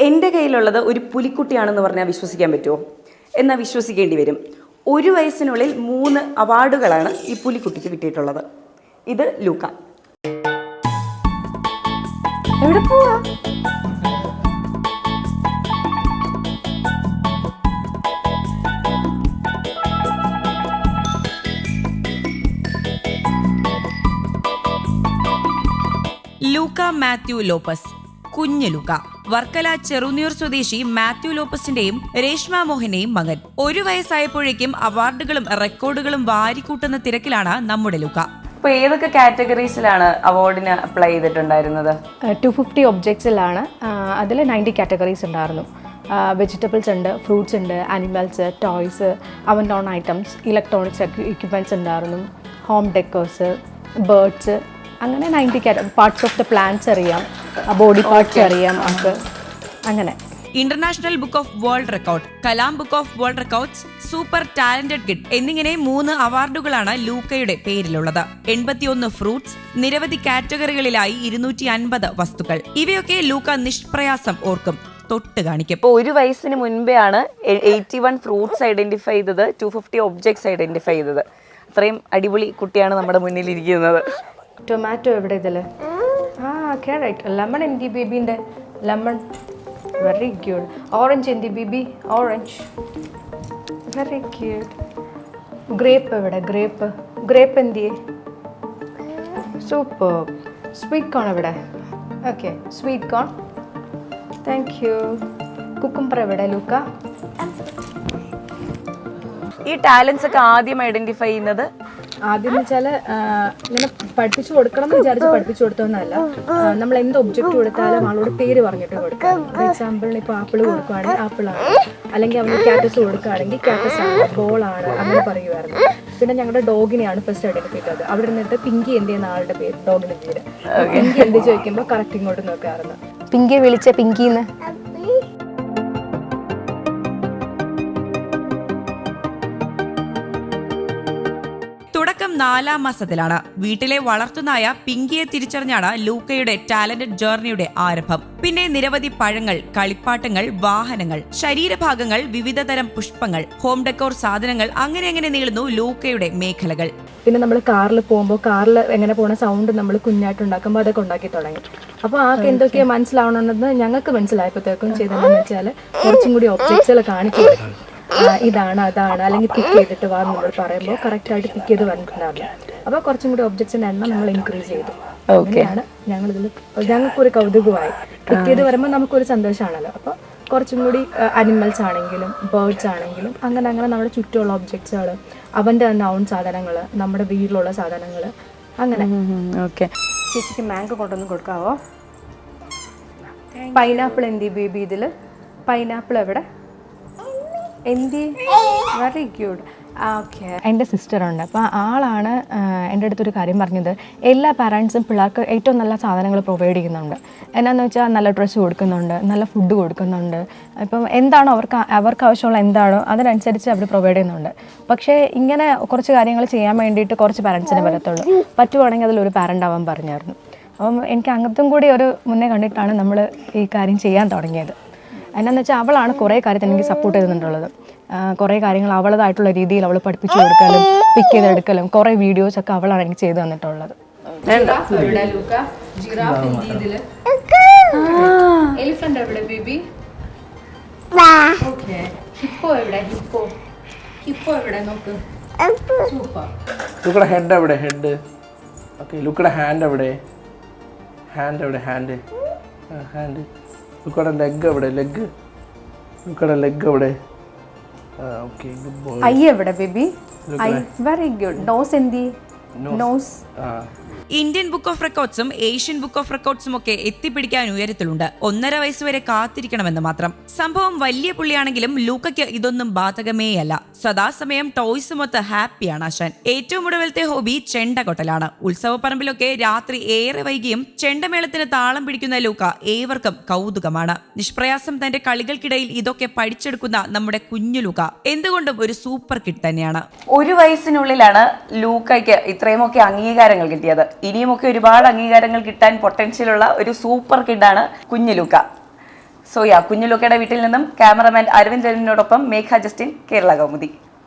എന്റെ കയ്യിലുള്ളത് ഒരു പുലിക്കുട്ടിയാണെന്ന് പറഞ്ഞാൽ വിശ്വസിക്കാൻ പറ്റുമോ? എന്നാൽ വിശ്വസിക്കേണ്ടി വരും. ഒരു വയസ്സിനുള്ളിൽ മൂന്ന് അവാർഡുകളാണ് ഈ പുലിക്കുട്ടിക്ക് കിട്ടിയിട്ടുള്ളത്. ഇത് ലൂക്ക. എവിടെ പോവാ? Luca Mathew Lopez. കുഞ്ഞു ലൂക്ക വർക്കല ചെറുനീർ സ്വദേശി മാത്യു ലോപ്പസിന്റെയും രേഷ്മ മോഹന്റെയും മകൻ. ഒരു വയസ്സായപ്പോഴേക്കും അവാർഡുകളും റെക്കോർഡുകളും വാരിക്കൂട്ടുന്ന തിരക്കിലാണ് നമ്മുടെ ലുക. അപ്പോൾ ഏതൊക്കെ കാറ്റഗറീസിലാണ് അവാർഡിന് അപ്ലൈ ചെയ്തിട്ടുണ്ടായിരുന്നത്? ടു ഫിഫ്റ്റി ഒബ്ജക്ട്സിലാണ് അതിൽ നയന്റി കാറ്റഗറീസ് ഉണ്ടായിരുന്നു. വെജിറ്റബിൾസ് ഉണ്ട് ഫ്രൂട്ട്സ് ഉണ്ട് അനിമൽസ് ടോയ്സ് അവൻ നോൺ ഐറ്റംസ് ഇലക്ട്രോണിക്സ് എക്യുപ്മെന്റ്സ് ഉണ്ടായിരുന്നു. ഹോം ഡെക്കേഴ്സ് ബേർഡ്സ് അങ്ങനെ നയന്റി കാറ്റ പാർട്സ് ഓഫ് ദ പ്ലാന്റ്സ് അറിയാം. ബോഡി പാർട്സ് അറിയാം നമുക്ക്. അങ്ങനെ. International book of world record Kalam book of world records super talented kid എന്നിങ്ങനെ മൂന്ന് അവാർഡുകളാണ് ലൂക്കയുടെ പേരിലുള്ളത്. എൺപത്തിയൊന്ന് ഫ്രൂട്ട്സ് നിരവധി കാറ്റഗറികളിലായി ഇരുന്നൂറ്റി അൻപത് വസ്തുക്കൾ. ഇവയൊക്കെ ലൂക്ക നിഷ്പ്രയാസം ഓർക്കും. തൊട്ട് കാണിക്കും. ഇപ്പോൾ ഒരു വയസ്സിന് മുൻപേ ആണ് എയ്റ്റി വൺ ഫ്രൂട്ട്സ് ഐഡന്റിഫൈ ചെയ്തത് ടു ഫിഫ്റ്റി ഒബ്ജക്ട്സ് ഐഡന്റിഫൈ ചെയ്തത്. അത്രയും അടിപൊളി കുട്ടിയാണ് നമ്മുടെ മുന്നിൽ ഇരിക്കുന്നത് ടൊമാറ്റോ എവിടെ ഇതിൽ ആ ക്യാരറ്റ് ലെമൺ എന്തി ബേബീന്റെ ലെമൺ വെരി ക്യൂട്ട് ഓറഞ്ച് എന്തി baby orange very cute grape എവിടെ? ഗ്രേപ്പ് ഗ്രേപ്പ് എന്തിയെ സൂപ്പർ സ്വീറ്റ് കോൺ എവിടെ? Okay sweet corn thank you cucumber എവിടെ ലൂക്ക? ഈ ടാലൻസ് ഒക്കെ ആദ്യം ഐഡന്റിഫൈ ചെയ്യുന്നത് ആദ്യം എന്ന് വെച്ചാൽ ഇങ്ങനെ പഠിപ്പിച്ചു കൊടുക്കണം എന്ന് വിചാരിച്ച് പഠിപ്പിച്ചു കൊടുത്തോന്നല്ല നമ്മൾ എന്ത് ഒബ്ജക്റ്റ് കൊടുത്താലും ആളോട് പേര് പറഞ്ഞിട്ട് കൊടുക്കാം എക്സാമ്പിളിന് ഇപ്പോൾ ആപ്പിൾ കൊടുക്കുകയാണെങ്കിൽ ആപ്പിളാണ്. അല്ലെങ്കിൽ അവന് ക്യാറ്റസ് കൊടുക്കുകയാണെങ്കിൽ ക്യാറ്റസ് ആണ് ബോളാണ് അങ്ങനെ പറയുമായിരുന്നു പിന്നെ ഞങ്ങളുടെ ഡോഗിനെയാണ് ഫസ്റ്റ് ഐഡന്റിഫൈ ചെയ്തത് അവിടെ നിന്നിട്ട് പിങ്കി എന്ത് ചെയ്യുന്ന ആളുടെ പേര് ഡോഗിന്റെ പേര്. പിങ്കി എന്ത് ചോദിക്കുമ്പോൾ കറക്റ്റ് ഇങ്ങോട്ട് നോക്കാറുണ്ട്. പിങ്കി വിളിച്ച പിങ്കിന്ന് നാലാം മാസത്തിലാണ്. വീട്ടിലെ വളർത്തുനായ പിങ്കിയെ തിരിച്ചറിഞ്ഞാണ് ലൂക്കയുടെ ടാലന്റഡ് ജേർണിയുടെ ആരംഭം. പിന്നെ നിരവധി പഴങ്ങൾ കളിപ്പാട്ടങ്ങൾ വാഹനങ്ങൾ ശരീരഭാഗങ്ങൾ വിവിധതരം പുഷ്പങ്ങൾ ഹോം ഡെക്കോർ സാധനങ്ങൾ അങ്ങനെ അങ്ങനെ നീളുന്നു ലൂക്കയുടെ മേഖലകൾ. പിന്നെ നമ്മൾ കാറിൽ പോകുമ്പോൾ കാറിൽ എങ്ങനെ പോണ സൗണ്ട് നമ്മൾ കുഞ്ഞായിട്ട് ഉണ്ടാക്കുമ്പോൾ അതൊക്കെ ഉണ്ടാക്കി തുടങ്ങി. അപ്പോൾ ആൾക്ക് എന്തൊക്കെയാ മനസ്സിലാവണമെന്ന് ഞങ്ങൾക്ക് മനസ്സിലായപ്പോഴത്തേക്കും ചെയ്തതെന്ന് വെച്ചാൽ കുറച്ചും കൂടി ഒബ്ജക്ട്സുകൾ. ആ, ഇതാണ് അതാണ്. അല്ലെങ്കിൽ പിക്ക് ചെയ്തിട്ട് വാ നമ്മൾ പറയുമ്പോൾ കറക്റ്റ് ആയിട്ട് പിക്ക് ചെയ്ത് വന്നിട്ടുണ്ടാവില്ല അപ്പോൾ കുറച്ചും കൂടി ഒബ്ജക്ട്സിന്റെ എണ്ണം നമ്മൾ ഇൻക്രീസ് ചെയ്തു. അങ്ങനെയാണ് ഞങ്ങളിതിൽ ഞങ്ങൾക്കൊരു കൗതുകമായി. പിക്ക് ചെയ്ത് വരുമ്പോൾ നമുക്കൊരു സന്തോഷമാണല്ലോ. അപ്പോൾ കുറച്ചും കൂടി അനിമൽസ് ആണെങ്കിലും ബേർഡ്സ് ആണെങ്കിലും അങ്ങനെ അങ്ങനെ നമ്മുടെ ചുറ്റുമുള്ള ഒബ്ജക്ട്സുകൾ അവന്റെ തന്നെ ഓൺ സാധനങ്ങൾ നമ്മുടെ വീട്ടിലുള്ള സാധനങ്ങൾ അങ്ങനെ. ഓക്കെ ചേച്ചിക്ക് മാംഗോ കൊണ്ടൊന്ന് കൊടുക്കാവോ? പൈനാപ്പിൾ എന്തി ബേബി ഇതിൽ പൈനാപ്പിൾ എവിടെ? എന്തി? വെരി ഗുഡ് ഓക്കെ എന്റെ സിസ്റ്ററുണ്ട്. അപ്പോൾ ആളാണ് എന്റെ അടുത്തൊരു കാര്യം പറഞ്ഞത്. എല്ലാ പാരൻസും പിള്ളേർക്ക് ഏറ്റവും നല്ല സാധനങ്ങൾ പ്രൊവൈഡ് ചെയ്യുന്നുണ്ട്. എന്നാന്ന് വെച്ചാൽ നല്ല ഡ്രസ്സ് കൊടുക്കുന്നുണ്ട് നല്ല ഫുഡ് കൊടുക്കുന്നുണ്ട്. ഇപ്പം എന്താണോ അവർക്ക് അവർക്ക് ആവശ്യമുള്ള എന്താണോ അതിനനുസരിച്ച് അവർ പ്രൊവൈഡ് ചെയ്യുന്നുണ്ട്. പക്ഷേ ഇങ്ങനെ കുറച്ച് കാര്യങ്ങൾ ചെയ്യാൻ വേണ്ടിയിട്ട് കുറച്ച് പാരൻസിനെ വരത്തുള്ളൂ. പറ്റുവാണെങ്കിൽ അതിലൊരു പാരന്റ് ആവാൻ പറഞ്ഞായിരുന്നു. അപ്പം എനിക്ക് അങ്ങനത്തും കൂടി ഒരു മുന്നേ കണ്ടിട്ടാണ് നമ്മൾ ഈ കാര്യം ചെയ്യാൻ തുടങ്ങിയത്. എന്നാന്ന് വെച്ചാൽ അവളാണ് കുറേ കാര്യത്തിന് എനിക്ക് സപ്പോർട്ട് ചെയ്തിട്ടുള്ളത്. കുറേ കാര്യങ്ങൾ അവളതായിട്ടുള്ള രീതിയിൽ അവൾ പഠിപ്പിച്ചു കൊടുക്കലും പിക്ക് ചെയ്തെടുക്കലും കുറേ വീഡിയോസ് ഒക്കെ അവളാണ് എനിക്ക് ചെയ്തു തന്നിട്ടുള്ളത്. എലിഫന്റ് എവിടെ ബേബി? ഹിപ്പോ എവിടെ? ഹിപ്പോ. ഹിപ്പോ എവിടെ? നോക്ക്. ഹെഡ് എവിടെ? ഹെഡ് ഓക്കെ ഹാൻഡ് എവിടെ? ഹാൻഡ് എവിടെ? ഹാൻഡ് ഹാൻഡ് ലുക്കയുടെ ലെഗ് എവിടെ? ലെഗ് ലുക്കയുടെ ലെഗ് എവിടെ? ഓക്കെ ഗുഡ് ബോയ് ഐ എവിടെ baby eye very good nose എന്തി നോസ് ആ. ഇന്ത്യൻ ബുക്ക് ഓഫ് റെക്കോർഡ്സും ഏഷ്യൻ ബുക്ക് ഓഫ് റെക്കോർഡ്സും ഒക്കെ എത്തിപ്പിടിക്കാൻ ഉയരത്തിലുണ്ട്. ഒന്നര വയസ്സുവരെ കാത്തിരിക്കണമെന്ന് മാത്രം. സംഭവം വലിയ പുള്ളിയാണെങ്കിലും ലൂക്കയ്ക്ക് ഇതൊന്നും ബാധകമേയല്ല. സദാസമയം ടോയ്സുമൊത്ത് ഹാപ്പിയാണ് ആശാൻ ഏറ്റവും ഒടുവിലത്തെ ഹോബി ചെണ്ട ചെണ്ടകൊട്ടലാണ്. ഉത്സവപ്പറമ്പിലൊക്കെ രാത്രി ഏറെ വൈകിയും ചെണ്ടമേളത്തിന് താളം പിടിക്കുന്ന ലൂക്ക ഏവർക്കും കൗതുകമാണ്. നിഷ്പ്രയാസം തന്റെ കളികൾക്കിടയിൽ ഇതൊക്കെ പഠിച്ചെടുക്കുന്ന നമ്മുടെ കുഞ്ഞു ലൂക്ക എന്തുകൊണ്ടും ഒരു സൂപ്പർ കിഡ് തന്നെയാണ്. ഒരു വയസ്സിനുള്ളിലാണ് ലൂക്കയ്ക്ക് ഇത്രയുമൊക്കെ അംഗീകാരങ്ങൾ കിട്ടിയത്. ഇനിയുമൊക്കെ ഒരുപാട് അംഗീകാരങ്ങൾ കിട്ടാൻ പൊട്ടൻഷ്യലുള്ള ഒരു സൂപ്പർ കിഡാണ് കുഞ്ഞിലുക്ക. സോ യാ കുഞ്ഞു വീട്ടിൽ നിന്നും ക്യാമറമാൻ അരവിന്ദ് രവിനോടൊപ്പം മേഘ ജസ്റ്റിൻ കേരള കൗമുദി.